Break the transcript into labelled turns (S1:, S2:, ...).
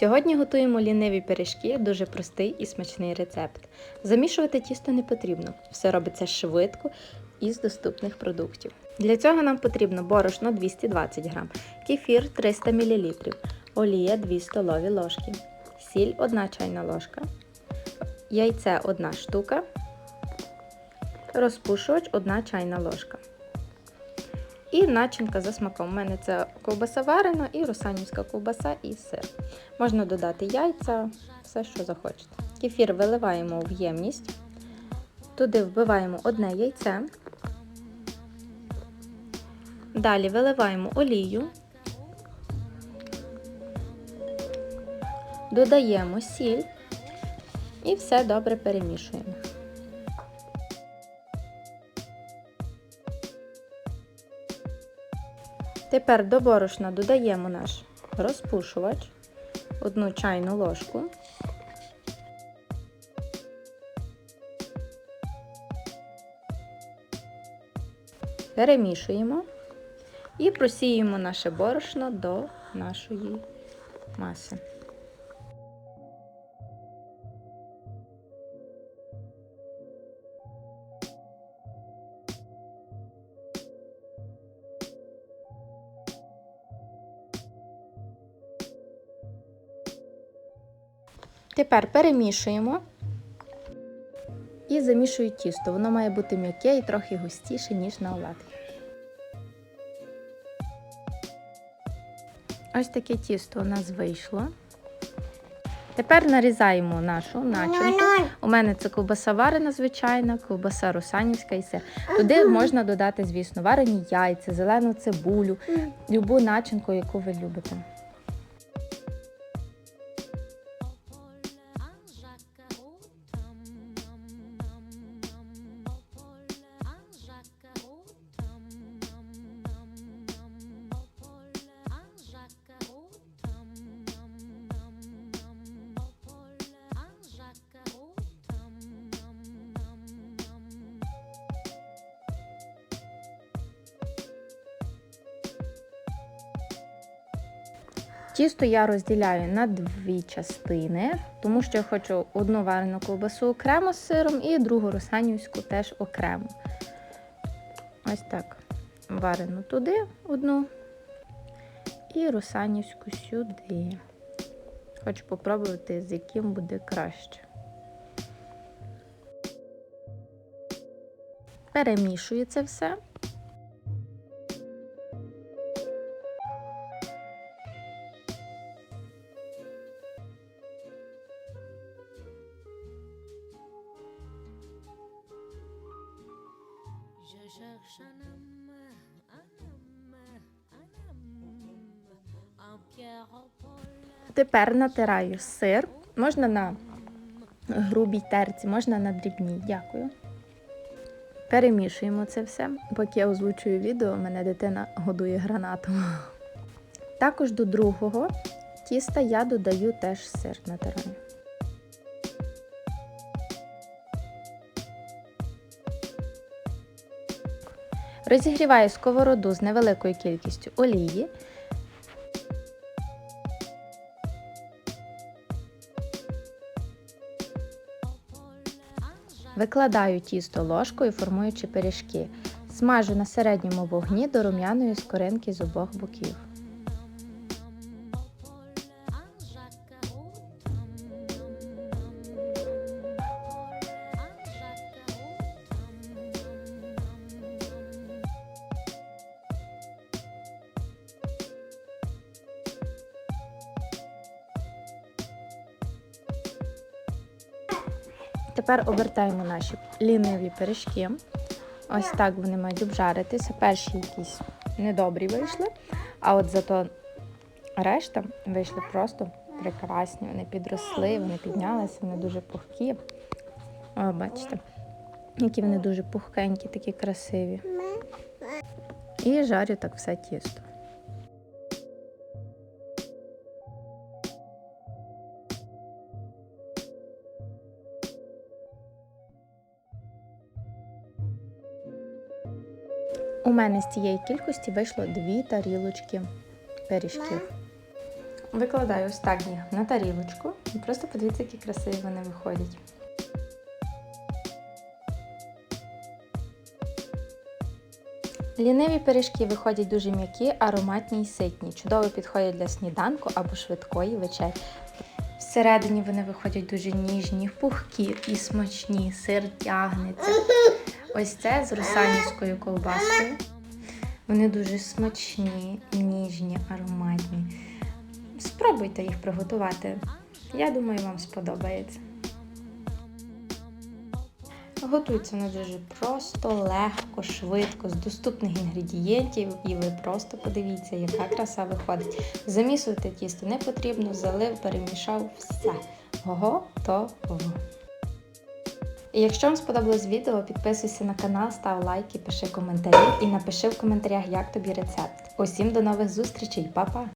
S1: Сьогодні готуємо ліниві пиріжки, дуже простий і смачний рецепт. Замішувати тісто не потрібно, все робиться швидко і з доступних продуктів. Для цього нам потрібно борошно 220 г, кефір 300 мл, олія 2 столові ложки, сіль 1 чайна ложка, яйце 1 штука, розпушувач 1 чайна ложка. І начинка за смаком. У мене це ковбаса варена і русанівська ковбаса і сир. Можна додати яйця, все, що захочете. Кефір виливаємо в ємність. Туди вбиваємо одне яйце. Далі виливаємо олію. Додаємо сіль і все добре перемішуємо. Тепер до борошна додаємо наш розпушувач, одну чайну ложку. Перемішуємо і просіємо наше борошно до нашої маси. Тепер перемішуємо і замішую тісто. Воно має бути м'яке і трохи густіше, ніж на оладки. Ось таке тісто у нас вийшло. Тепер нарізаємо нашу начинку. У мене це ковбаса варена, звичайна, ковбаса русанівська і все. Туди можна додати, звісно, варені яйця, зелену цибулю, любу начинку, яку ви любите. Тісто я розділяю на дві частини, тому що я хочу одну варену ковбасу окремо з сиром і другу русанівську теж окремо. Ось так. Варену туди одну і русанівську сюди. Хочу попробувати, з яким буде краще. Перемішую це все.
S2: En pierre au pôle.
S1: Тепер натираю сир. Можна на грубій терці, можна на дрібній. Дякую. Перемішуємо це все. Поки я озвучую відео, мене дитина годує гранатом. Також до другого тіста я додаю теж сир натираю. Розігріваю сковороду з невеликою кількістю олії. Викладаю тісто ложкою, формуючи пиріжки. Смажу на середньому вогні до рум'яної скоринки з обох боків. Тепер обертаємо наші ліниві пиріжки. Ось так вони мають обжаритися. Перші якісь недобрі вийшли, а от зато решта вийшли просто прекрасні. Вони підросли, вони піднялися, вони дуже пухкі. О, бачите, які вони дуже пухкенькі, такі красиві. І жарю так все тісто. У мене з цієї кількості вийшло дві тарілочки пиріжків. Викладаю ось на тарілочку і просто подивіться, які красиві вони виходять. Ліниві пиріжки виходять дуже м'які, ароматні й ситні. Чудово підходять для сніданку або швидкої вечері. Всередині вони виходять дуже ніжні, пухкі і смачні, сир тягнеться. Ось це з русанівською ковбаскою. Вони дуже смачні, ніжні, ароматні. Спробуйте їх приготувати. Я думаю, вам сподобається. Готується воно дуже просто, легко, швидко, з доступних інгредієнтів, і ви просто подивіться, яка краса виходить. Замісувати тісто не потрібно, залив, перемішав все. Готово. Якщо вам сподобалось відео, підписуйся на канал, став лайки, пиши коментарі і напиши в коментарях, як тобі рецепт. Усім до нових зустрічей, Па-па!